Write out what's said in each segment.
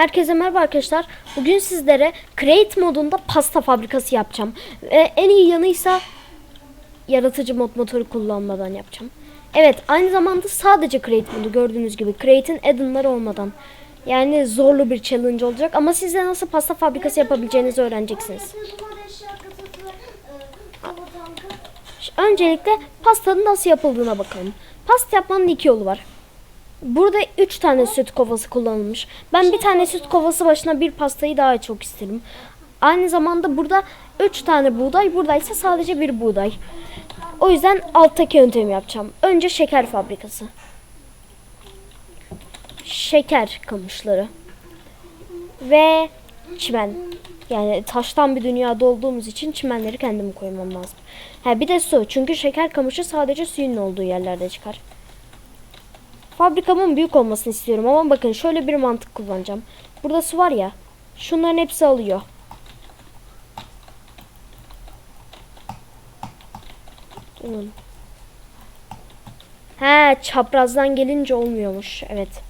Herkese merhaba arkadaşlar. Bugün sizlere Create modunda pasta fabrikası yapacağım. Ve en iyi yanıysa yaratıcı mod motoru kullanmadan yapacağım. Evet aynı zamanda sadece Create modu gördüğünüz gibi Create'in addon'ları olmadan. Yani zorlu bir challenge olacak ama size nasıl pasta fabrikası yapabileceğinizi öğreneceksiniz. Öncelikle pastanın nasıl yapıldığına bakalım. Pasta yapmanın iki yolu var. Burada 3 tane süt kovası kullanılmış. Ben bir tane süt kovası başına bir pastayı daha çok isterim. Aynı zamanda burada 3 tane buğday, burada ise sadece bir buğday. O yüzden alttaki yöntemi yapacağım. Önce şeker fabrikası. Şeker kamışları. Ve çimen. Yani taştan bir dünyada olduğumuz için çimenleri kendim koymam lazım. Ha bir de su. Çünkü şeker kamışı sadece suyun olduğu yerlerde çıkar. Fabrikamın büyük olmasını istiyorum ama bakın şöyle bir mantık kullanacağım. Burada su var ya. Şunların hepsi alıyor. Durun. He çaprazdan gelince olmuyormuş. Evet.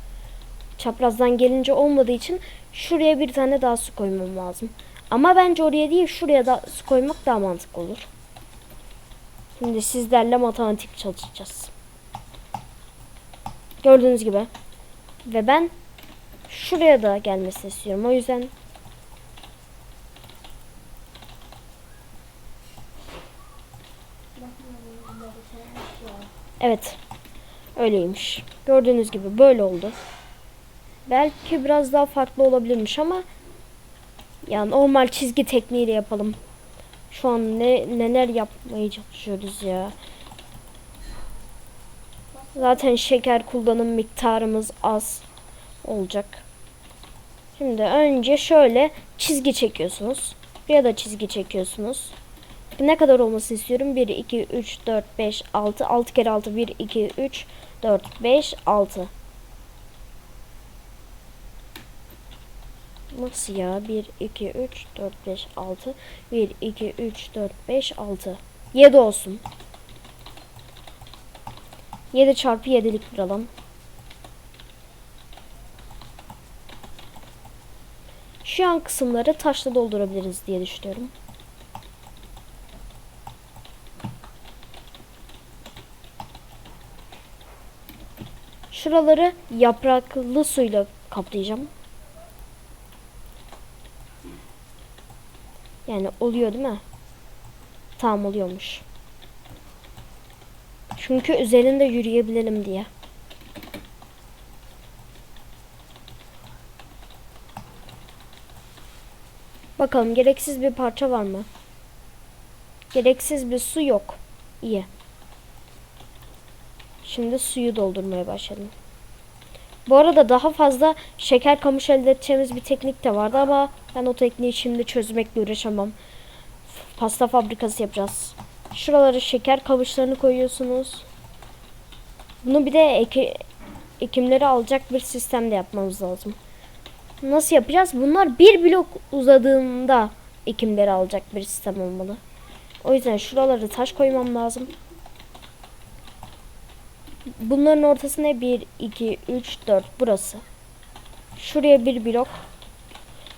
Çaprazdan gelince olmadığı için şuraya bir tane daha su koymam lazım. Ama bence oraya değil şuraya da su koymak daha mantıklı olur. Şimdi sizlerle matematik çalışacağız. Gördüğünüz gibi. Ve ben şuraya da gelmesini istiyorum. O yüzden Evet. Öyleymiş. Gördüğünüz gibi böyle oldu. Belki biraz daha farklı olabilirmiş ama ya normal çizgi tekniğiyle yapalım. Şu an ne neler yapmaya çalışıyoruz ya. Zaten şeker kullanım miktarımız az olacak. Şimdi önce şöyle çizgi çekiyorsunuz. Ya da çizgi çekiyorsunuz. Ne kadar olmasını istiyorum? 1, 2, 3, 4, 5, 6. 6 kere 6. 1, 2, 3, 4, 5, 6. Nasıl ya? 1, 2, 3, 4, 5, 6. 1, 2, 3, 4, 5, 6. 7 olsun. 7 çarpı 7'lik bir alan. Şu an kısımları taşla doldurabiliriz diye düşünüyorum. Şuraları yapraklı suyla kaplayacağım. Yani oluyor değil mi? Tamam oluyormuş. Çünkü üzerinde yürüyebilelim diye. Bakalım gereksiz bir parça var mı? Gereksiz bir su yok. İyi. Şimdi suyu doldurmaya başladım. Bu arada daha fazla şeker kamış elde edeceğimiz bir teknik de vardı ama ben o tekniği şimdi çözmekle uğraşamam. Pasta fabrikası yapacağız. Şuralara şeker kamışlarını koyuyorsunuz. Bunu bir de eki, ekimleri alacak bir sistemde yapmamız lazım. Nasıl yapacağız? Bunlar bir blok uzadığında ekimleri alacak bir sistem olmalı. O yüzden şuraları taş koymam lazım. Bunların ortasına 1, 2, 3, 4 burası. Şuraya bir blok.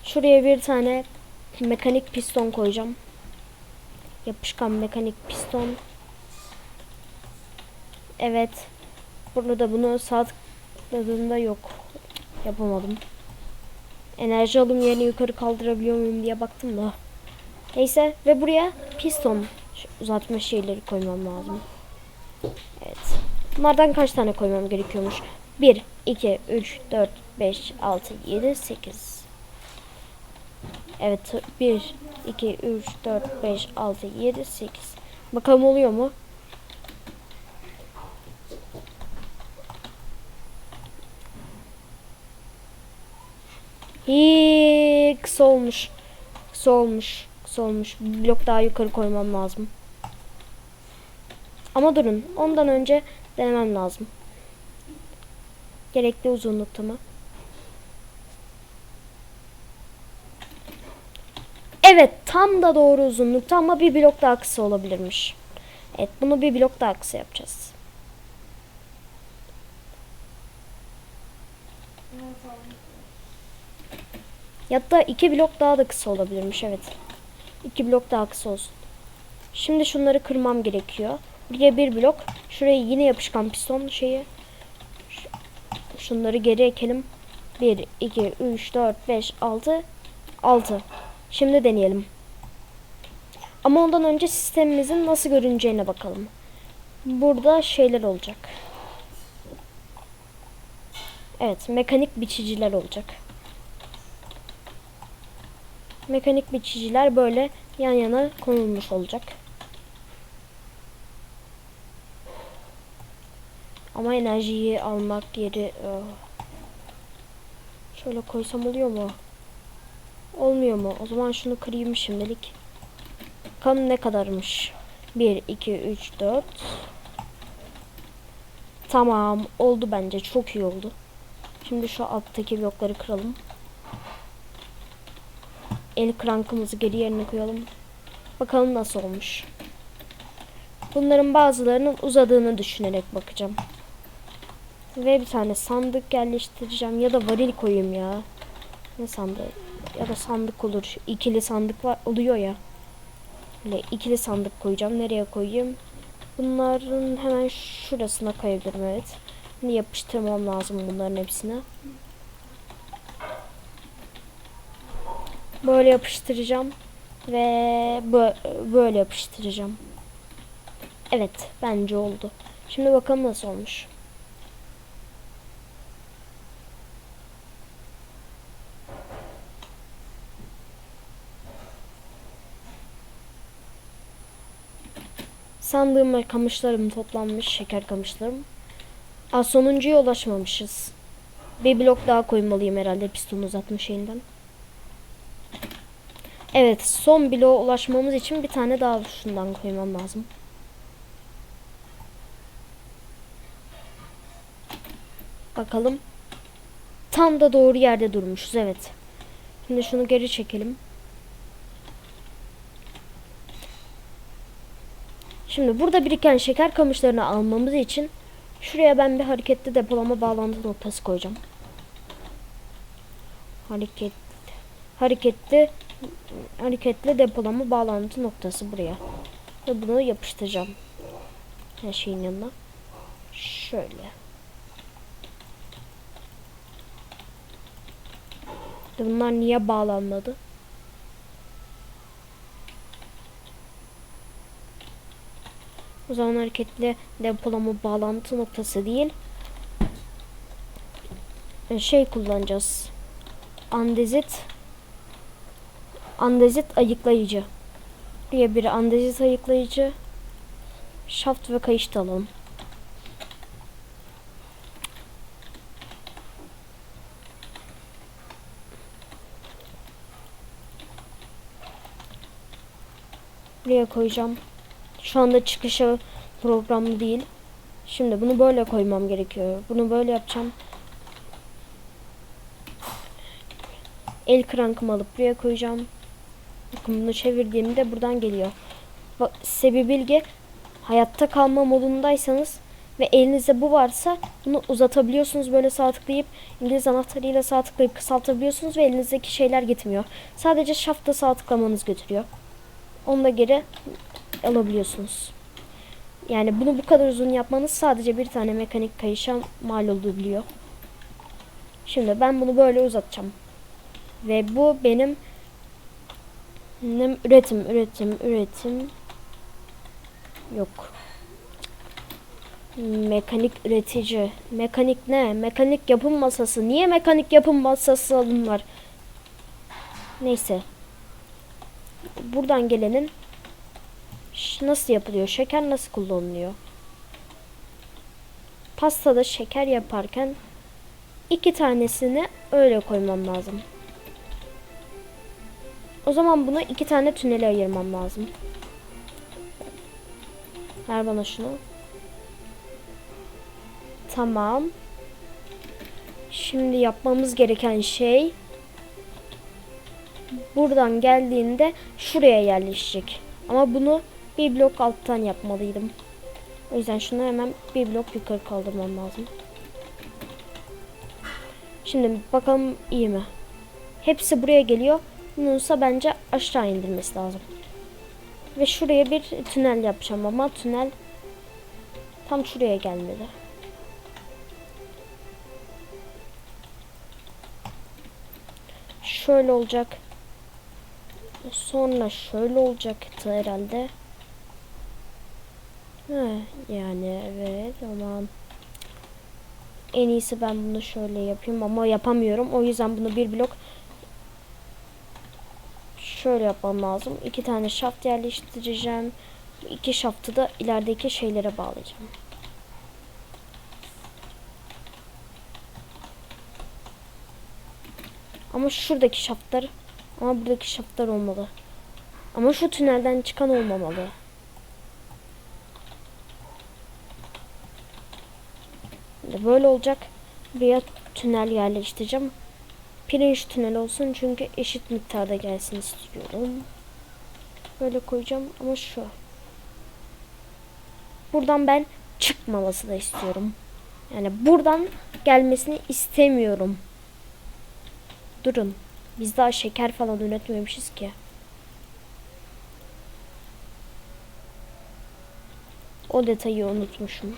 Şuraya bir tane mekanik piston koyacağım. Yapışkan mekanik piston. Evet. Burada bunu sağ tıkladığımda yok. Yapamadım. Enerji alım yerini yukarı kaldırabiliyor muyum diye baktım da. Neyse ve buraya piston uzatma şeyleri koymam lazım. Evet. Bunlardan kaç tane koymam gerekiyormuş? 1, 2, 3, 4, 5, 6, 7, 8. Evet 1, 2, 3, 4, 5, 6, 7, 8. Bakalım oluyor mu? Hii, kısa olmuş. Kısa olmuş. Kısa olmuş. Bir blok daha yukarı koymam lazım. Ama durun. Ondan önce denemem lazım. Gerekli uzunlukta mı? Evet tam da doğru uzunlukta ama bir blok daha kısa olabilirmiş. Evet bunu bir blok daha kısa yapacağız. Hatta iki blok daha da kısa olabilirmiş evet. İki blok daha kısa olsun. Şimdi şunları kırmam gerekiyor. Buraya bir blok. Şuraya yine yapışkan piston şeyi. Şunları geri ekelim. 1, 2, 3, 4, 5, 6. 6. Şimdi deneyelim. Ama ondan önce sistemimizin nasıl görüneceğine bakalım. Burada şeyler olacak. Evet, mekanik biçiciler olacak. Mekanik biçiciler böyle yan yana konulmuş olacak. Ama enerjiyi almak yeri oh. şöyle koysam oluyor mu? Olmuyor mu? O zaman şunu kırayım şimdilik. Bakalım ne kadarmış. 1, 2, 3, 4. Tamam. Oldu bence. Çok iyi oldu. Şimdi şu alttaki blokları kıralım. El krankımızı geri yerine koyalım. Bakalım nasıl olmuş. Bunların bazılarının uzadığını düşünerek bakacağım. Ve bir tane sandık yerleştireceğim. Ya da varil koyayım ya. Ne sandığı? Ya da sandık olur. İkili sandık var oluyor ya. Böyle ikili sandık koyacağım. Nereye koyayım? Bunların hemen şurasına koyabilirim evet. Şimdi yapıştırmam lazım bunların hepsini. Böyle yapıştıracağım. Ve bö- böyle yapıştıracağım. Evet bence oldu. Şimdi bakalım nasıl olmuş. Sandığım kamışlarım toplanmış. Şeker kamışlarım. Aa, sonuncuya ulaşmamışız. Bir blok daha koymalıyım herhalde piston uzatma şeyinden. Evet son bloğa ulaşmamız için bir tane daha şundan koymam lazım. Bakalım. Tam da doğru yerde durmuşuz evet. Şimdi şunu geri çekelim. Şimdi burada biriken şeker kamışlarını almamız için şuraya ben bir hareketli depolama bağlantı noktası koyacağım. Hareket hareketli hareketli depolama bağlantı noktası buraya. Ve bunu yapıştıracağım. Her şeyin yanına. Şöyle. Bunlar niye bağlanmadı? O zaman hareketli depolama bağlantı noktası değil. e, Şey kullanacağız. Andezit andezit ayıklayıcı. Buraya bir andezit ayıklayıcı. Şaft ve kayış da alalım. Buraya koyacağım. Şu anda çıkışı programlı değil. Şimdi bunu böyle koymam gerekiyor. Bunu böyle yapacağım. El krankımı alıp buraya koyacağım. Bakın bunu çevirdiğimde buradan geliyor. Bak, size bilgi. Hayatta kalma modundaysanız ve elinizde bu varsa bunu uzatabiliyorsunuz böyle sağ tıklayıp İngiliz anahtarıyla sağ tıklayıp kısaltabiliyorsunuz ve elinizdeki şeyler gitmiyor. Sadece şafta sağ tıklamanız götürüyor. Onu da geri alabiliyorsunuz. Yani bunu bu kadar uzun yapmanız sadece bir tane mekanik kayışa mal olabiliyor. Şimdi ben bunu böyle uzatacağım. Ve bu benim benim üretim, üretim, üretim yok. Mekanik üretici. Mekanik ne? Mekanik yapım masası. Niye mekanik yapım masası alınlar? Neyse. Buradan gelenin nasıl yapılıyor? Şeker nasıl kullanılıyor? Pastada şeker yaparken iki tanesini öyle koymam lazım. O zaman bunu iki tane tünele ayırmam lazım. Ver bana şunu. Tamam. Şimdi yapmamız gereken şey buradan geldiğinde şuraya yerleşecek. Ama bunu bir blok alttan yapmalıydım. O yüzden şunu hemen bir blok yukarı kaldırmam lazım. Şimdi bakalım iyi mi? Hepsi buraya geliyor. Bununsa bence aşağı indirmesi lazım. Ve şuraya bir tünel yapacağım ama tünel tam şuraya gelmedi. Şöyle olacak. Sonra şöyle olacaktı herhalde. Yani evet ama en iyisi ben bunu şöyle yapayım ama yapamıyorum. O yüzden bunu bir blok şöyle yapmam lazım. İki tane şaft yerleştireceğim. İki şaftı da ilerideki şeylere bağlayacağım. Ama şuradaki şaftlar ama buradaki şaftlar olmalı. Ama şu tünelden çıkan olmamalı. Böyle olacak. Buraya tünel yerleştireceğim. Pirinç tünel olsun çünkü eşit miktarda gelsin istiyorum. Böyle koyacağım ama şu. Buradan ben çıkmaması da istiyorum. Yani buradan gelmesini istemiyorum. Durun. Biz daha şeker falan üretmemişiz ki. O detayı unutmuşum.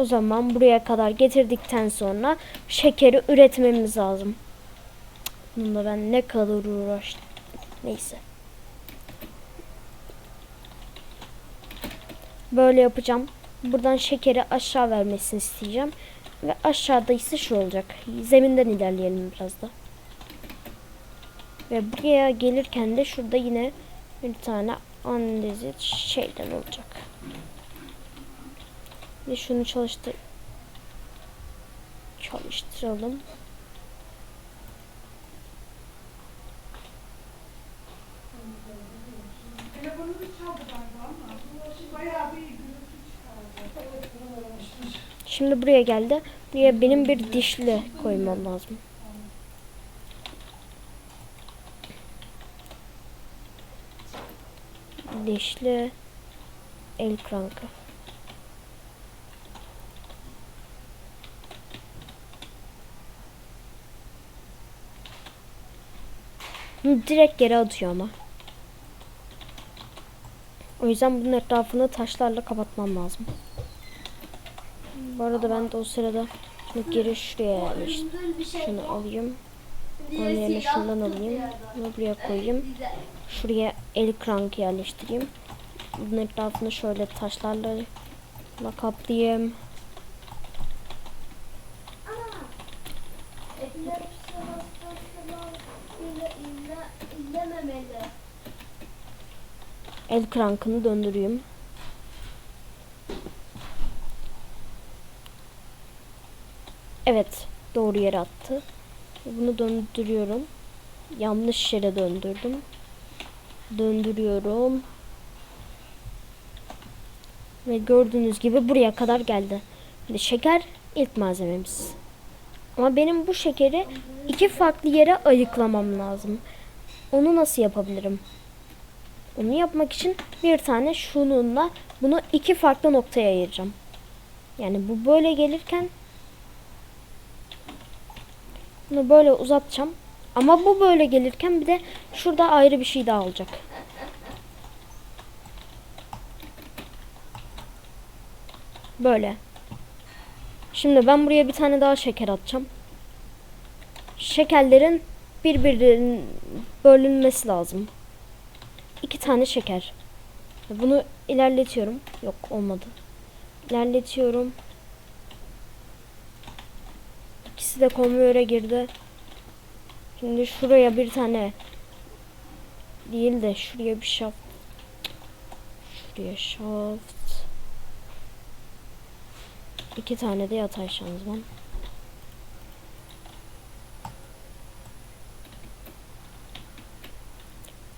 O zaman buraya kadar getirdikten sonra şekeri üretmemiz lazım. Bunda ben ne kadar uğraştım. Neyse. Böyle yapacağım. Buradan şekeri aşağı vermesini isteyeceğim. Ve aşağıda ise şu olacak. Zeminden ilerleyelim biraz da. Ve buraya gelirken de şurada yine bir tane andezit şeyden olacak. Ve şunu çalıştır çalıştıralım. Şimdi buraya geldi. Buraya benim bir dişli koymam lazım. Dişli el krankı. Direkt geri atıyor ama. O yüzden bunun etrafını taşlarla kapatmam lazım. Bu arada ben de o sırada şunu geri şuraya yerleştireyim. Şunu alayım. Onun yerine şundan alayım. Bunu buraya koyayım. Şuraya el krank yerleştireyim. Bunun etrafını şöyle taşlarla kaplayayım. El krankını döndüreyim. Evet, doğru yere attı. Bunu döndürüyorum. Yanlış yere döndürdüm. Döndürüyorum. Ve gördüğünüz gibi buraya kadar geldi. Şimdi şeker ilk malzememiz. Ama benim bu şekeri iki farklı yere ayıklamam lazım. Onu nasıl yapabilirim? Onu yapmak için bir tane şununla bunu iki farklı noktaya ayıracağım. Yani bu böyle gelirken bunu böyle uzatacağım. Ama bu böyle gelirken bir de şurada ayrı bir şey daha olacak. Böyle. Şimdi ben buraya bir tane daha şeker atacağım. Şekerlerin birbirinin bölünmesi lazım. İki tane şeker. Bunu ilerletiyorum. Yok olmadı. İlerletiyorum. İkisi de konveyöre girdi. Şimdi şuraya bir tane değil de şuraya bir şaft. Şuraya şaft. İki tane de yatay şanzıman.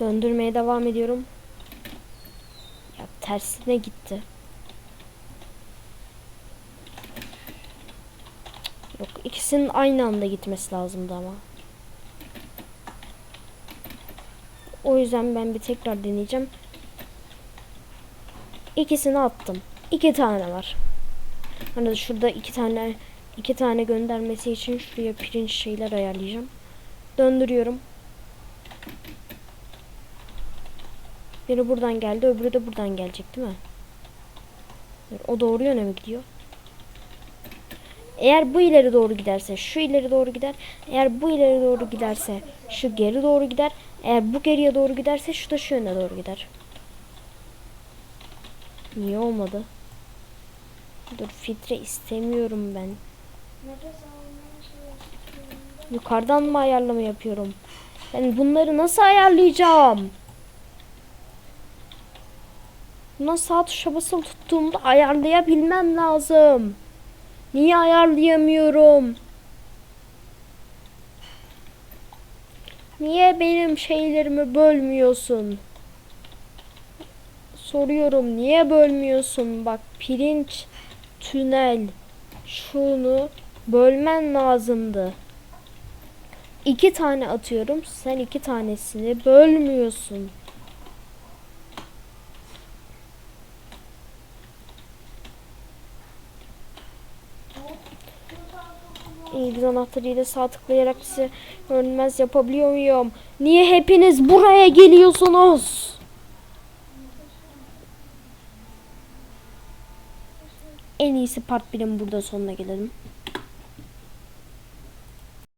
Döndürmeye devam ediyorum. Ya tersine gitti. Yok ikisinin aynı anda gitmesi lazımdı ama. O yüzden ben bir tekrar deneyeceğim. İkisini attım. İki tane var. Hani şurada iki tane iki tane göndermesi için şuraya pirinç şeyler ayarlayacağım. Döndürüyorum. Biri buradan geldi, öbürü de buradan gelecek değil mi? O doğru yöne mi gidiyor? Eğer bu ileri doğru giderse şu ileri doğru gider. Eğer bu ileri doğru giderse şu geri doğru gider. Eğer bu geriye doğru giderse şu da şu yöne doğru gider. Niye olmadı? Dur filtre istemiyorum ben. Yukarıdan mı ayarlama yapıyorum? Ben bunları nasıl ayarlayacağım? Buna sağ tuşa basılı tuttuğumda ayarlayabilmem lazım. Niye ayarlayamıyorum? Niye benim şeylerimi bölmüyorsun? Soruyorum niye bölmüyorsun? Bak pirinç, tünel, şunu bölmen lazımdı. İki tane atıyorum. Sen iki tanesini bölmüyorsun. İngiliz anahtarıyla sağ tıklayarak size ölmez yapabiliyor muyum? Niye hepiniz buraya geliyorsunuz? En iyisi part 1'in burada sonuna gelelim.